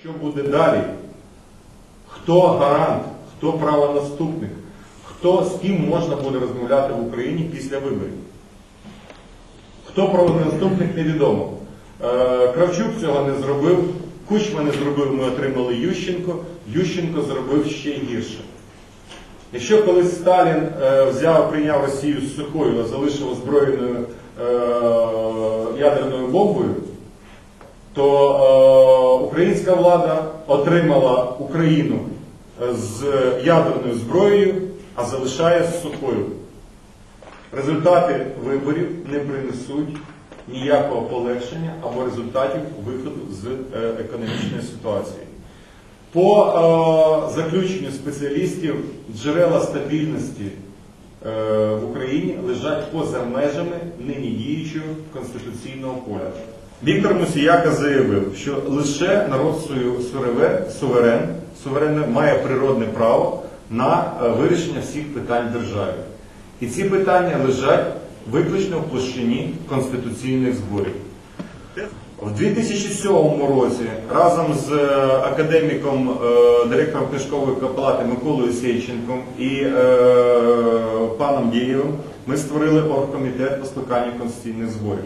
Що буде далі? Хто гарант, хто правонаступник, хто з ким можна буде розмовляти в Україні після виборів? Хто правонаступник, невідомо. Е, Кравчук цього не зробив, Кучма не зробив, ми отримали Ющенко, Ющенко зробив ще гірше. Якщо колись Сталін е, взяв, прийняв Росію з сухою, а залишив озброєною е, ядерною бомбою, то е, українська влада отримала Україну е, з ядерною зброєю, а залишає з сухою. Результати виборів не принесуть ніякого полегшення або результатів виходу з е, економічної ситуації. По е, заключенню спеціалістів джерела стабільності е, в Україні лежать поза межами нині діючого конституційного поля. Віктор Мусіяка заявив, що лише народ суверен, суверен, суверенне має природне право на е, вирішення всіх питань держави. І ці питання лежать виключно в площині конституційних зборів. В 2007 році разом з е, академіком, е, директором книжкової палати Миколою Сейченком і е, паном Дієвим ми створили оргкомітет по скликанню конституційних зборів.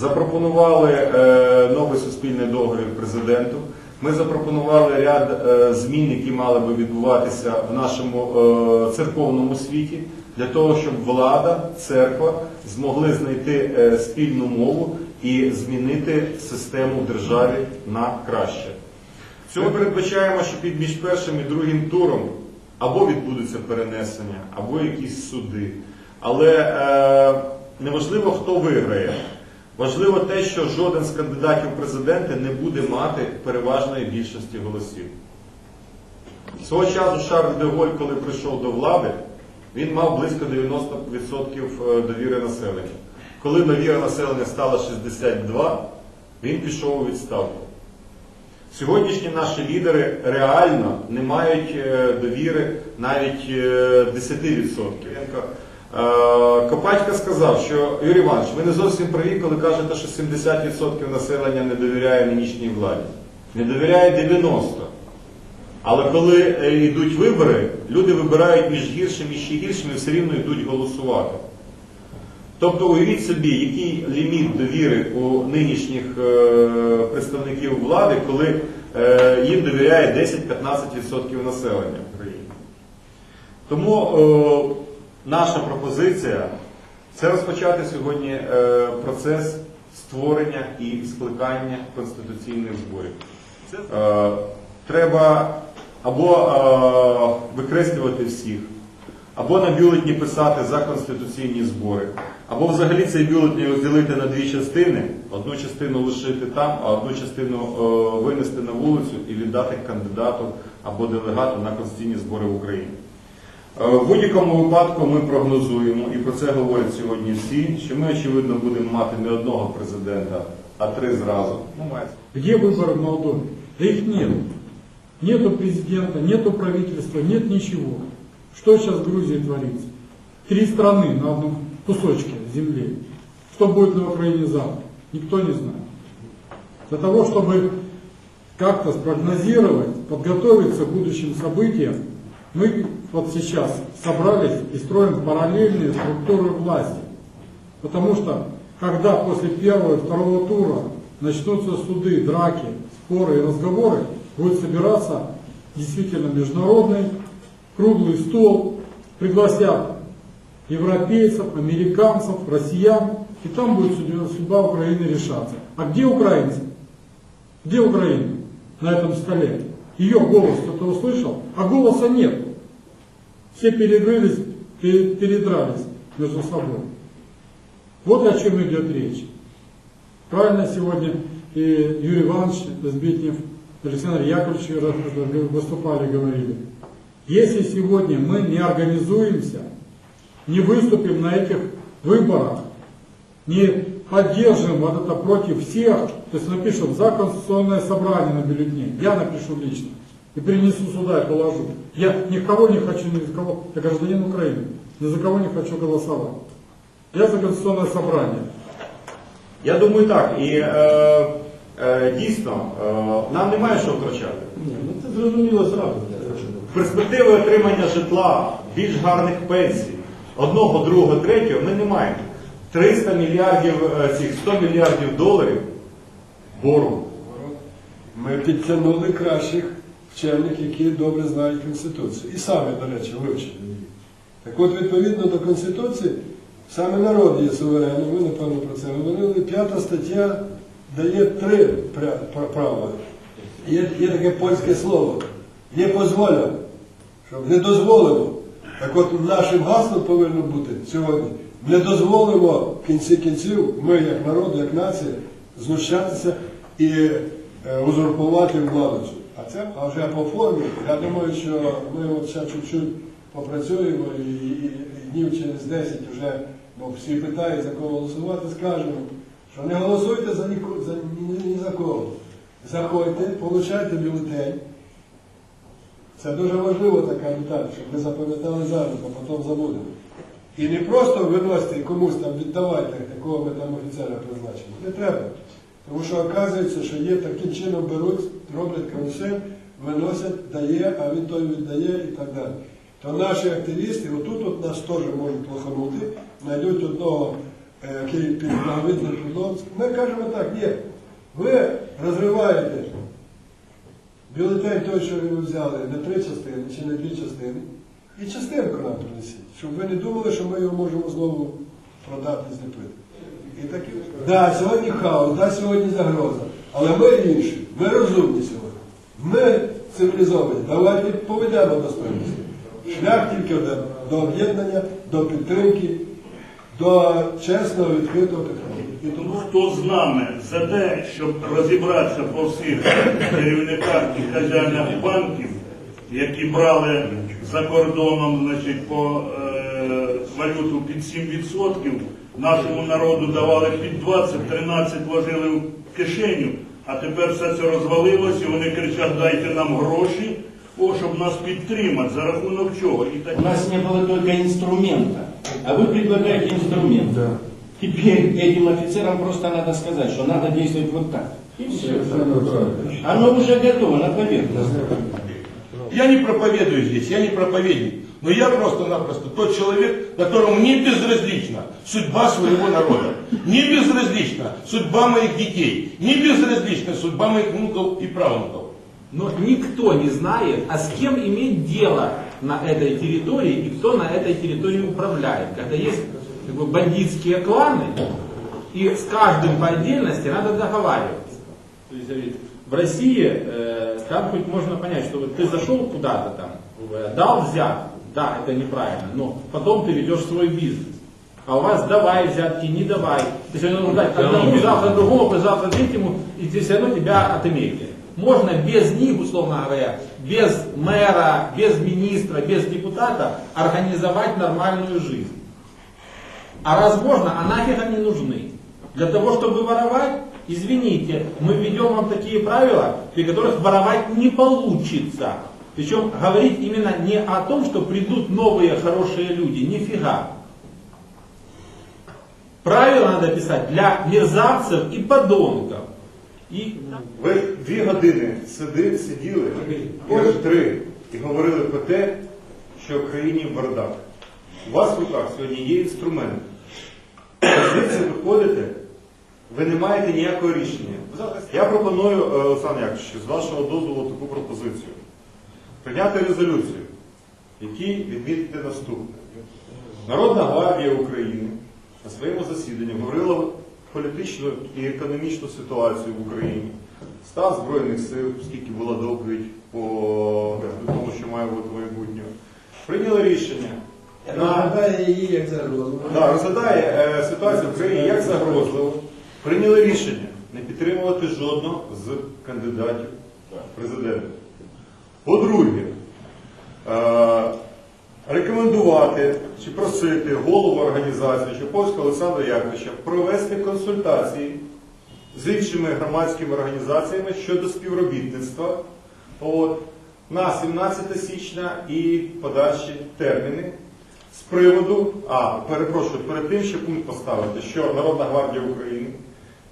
Запропонували е, новий суспільний договір президенту. Ми запропонували ряд е, змін, які мали би відбуватися в нашому е, церковному світі, для того, щоб влада, церква змогли знайти спільну мову і змінити систему державі на краще. Цього передбачаємо, що під між першим і другим туром або відбудуться перенесення, або якісь суди. Але е, неважливо, хто виграє. Важливо те, що жоден з кандидатів в президенти не буде мати переважної більшості голосів. Свого часу Шарль де Голь, коли прийшов до влади, він мав близько 90% довіри населення. Коли довіра населення стала 62, він пішов у відставку. Сьогоднішні наші лідери реально не мають е, довіри навіть е, 10%. Е, Копатька сказав, що Юрій Іванович, ви не зовсім праві, коли кажете, що 70% населення не довіряє нинішній владі. Не довіряє 90%. Але коли е, йдуть вибори, люди вибирають між гіршим і ще гіршим і все рівно йдуть голосувати. Тобто уявіть собі, який ліміт довіри у нинішніх е, представників влади, коли їм довіряє 10-15% населення. Тому е, наша пропозиція це розпочати сьогодні е, процес створення і скликання конституційних зборів. Е, треба або е, викреслювати всіх, або на бюлетні писати за конституційні збори, або взагалі цей бюлетень розділити на дві частини, одну частину лишити там, а одну частину винести на вулицю і віддати кандидату або делегату на конституційні збори в Україні. Е, В будь-якому випадку ми прогнозуємо, і про це говорять сьогодні всі, що ми, очевидно, будемо мати не одного президента, а три зразу. Ну, має. Где выборы в Молдове? Да их нет. Нету президента, нету правительства, нет ничего. Что сейчас в Грузии творится? Три страны на одном кусочке земли. Что будет на Украине завтра? Никто не знает. Для того, чтобы как-то спрогнозировать, подготовиться к будущим событиям, мы вот сейчас собрались и строим параллельные структуры власти. Потому что, когда после первого и второго тура начнутся суды, драки, споры и разговоры, будет собираться действительно международный круглый стол, пригласят европейцев, американцев, россиян, и там будет судьба, судьба Украины решаться. А где украинцы? Где Украина на этом столе? Ее голос кто-то услышал, а голоса нет. Все перегрылись, пе- передрались между собой. Вот о чем идет речь. Правильно сегодня и Юрий Иванович Збитнев, Александр Яковлевич выступали, говорили. Если сегодня мы не организуемся, не выступим на этих выборах, не поддержим вот это против всех, то есть напишем за конституционное собрание на бюллетне, я напишу лично, и принесу сюда и положу. Я никого не хочу, ни за кого, я гражданин Украины, ни за кого не хочу голосовать. Я за конституционное собрание. Я думаю так. І е, е, дійсно е, нам немає що втрачати. Ні, ну це зрозуміло зразу. Перспективи отримання житла, більш гарних пенсій, одного, другого, третього ми не маємо. 300 мільярдів, е, цих 100 мільярдів доларів боргу. Ми підтягнули кращих вчених, які добре знають Конституцію. І самі, до речі, вивчили її. Так от, відповідно до Конституції, саме народ є суверенним, ви, напевно, про це говорили. П'ята стаття дає три права. Є, є таке польське слово. Не дозволя, щоб не дозволено. Так от нашим гаслом повинно бути сьогодні. Не дозволимо в кінці кінців, ми як народ, як нація, знущатися і е, узурпувати владу. А це вже по формі. Я думаю, що ми от ще чуть-чуть попрацюємо і, і, і днів через 10 вже бо всі питають, за кого голосувати, скажемо, що не голосуйте за, ніко, за ні, ні за кого. Заходьте, получайте бюлетень. Це дуже важливо така деталь, щоб ви запам'ятали зараз, а потім забудемо. І не просто виносите і комусь там віддавайте, якого ми там офіцера призначимо. Не треба. Тому що оказується, що є таким чином беруть, роблять карусель, виносять, дає, а він той віддає і так далі. То наші активісти, отут от нас теж можуть плоханути, знайдуть одного, е, який під благовидним. Ми кажемо так, ні, ви розриваєте бюлетень той, що ви взяли, на три частини чи на дві частини, і частинку нам принесіть, щоб ви не думали, що ми його можемо знову продати, зліпити. І такі. Да, сьогодні хаос, да, сьогодні загроза. Але ми інші, ми розумні сьогодні. Ми цивілізовані. Давайте поведемо достойність. Шлях тільки один до об'єднання, до підтримки, до чесного, відкритого підходу. І тому Хто з нами за те, щоб розібратися по всіх керівниках і хазяїнах банків, які брали за кордоном значить, по е, валюту під 7%, нашому народу давали під 20, 13 вложили в кишеню, а тепер все це розвалилось, і вони кричать, дайте нам гроші, о, щоб нас підтримати, за рахунок чого. І так У нас не было только инструмента, а вы предлагаете инструмент. Теперь этим офицерам просто надо сказать, что надо действовать вот так. И все. Оно уже готово на поверхности. Я не проповедую здесь, я не проповедник. Но я просто-напросто тот человек, которому не безразлична судьба своего народа. Не безразлична судьба моих детей. Не безразлична судьба моих внуков и правнуков. Но никто не знает, а с кем иметь дело на этой территории и кто на этой территории управляет. Когда есть как бы, бандитские кланы, и с каждым по отдельности надо договариваться. В России э, там хоть можно понять, что вот ты зашел куда-то там, дал взятку, да, это неправильно, но потом ты ведешь свой бизнес. А у вас давай взятки, не давай. Ты сегодня нужно дать одному, завтра другому, завтра третьему, и ты все равно тебя отымели. Можно без них, условно говоря, без мэра, без министра, без депутата организовать нормальную жизнь. А раз можно, а нафиг они нужны? Для того, чтобы воровать, извините, мы введем вам такие правила, при которых воровать не получится. Причем говорить именно не о том, что придут новые хорошие люди, нифига. Правила надо писать для мерзавцев и подонков. И Ви дві години сиди, сиділи, може три, і говорили про те, що в країні бардак. У вас в руках сьогодні є інструмент. Ви звідси виходите, Ви не маєте ніякого рішення. Я пропоную, е, Олександр Яковлевич, з вашого дозволу таку пропозицію. Прийняти резолюцію, в якій відмітити наступне. Народна гвардія України на своєму засіданні говорила політичну і економічну ситуацію в Україні, стан Збройних сил, скільки була доповідь по тому, що має бути майбутнє. Прийняли рішення Розглядає її як загрозу. Да, розглядає е, ситуацію в Україні як загрозливо. Прийняли рішення не підтримувати жодного з кандидатів в президенти. По-друге, е, рекомендувати чи просити голову організації Чаповського Олександра Яковлевича провести консультації з іншими громадськими організаціями щодо співробітництва от, на 17 січня і подальші терміни з приводу, а перепрошую, перед тим ще пункт поставити, що Народна гвардія України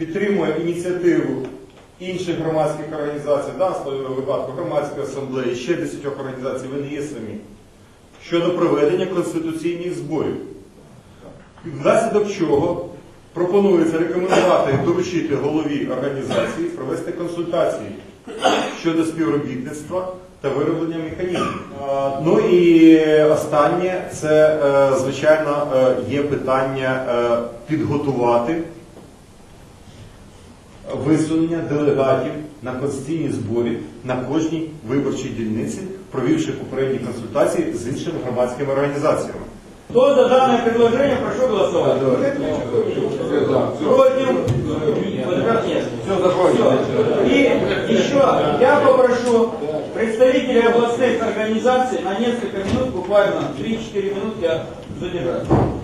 підтримує ініціативу інших громадських організацій, в даному випадку громадської асамблеї, ще 10 організацій, ви не є самі, щодо проведення конституційних зборів. Внаслідок чого пропонується рекомендувати доручити голові організації провести консультації щодо співробітництва та вироблення механізмів. Ну і останнє це, е, звичайно, е, є питання е, підготувати висунення делегатів на конституційні зборі на кожній виборчій дільниці, провівши попередні консультації з іншими громадськими організаціями. Кто за данное предложение, прошу голосовать. Против? Все. И еще я попрошу представителей областных организаций на несколько минут, буквально 3-4 минутки задержаться.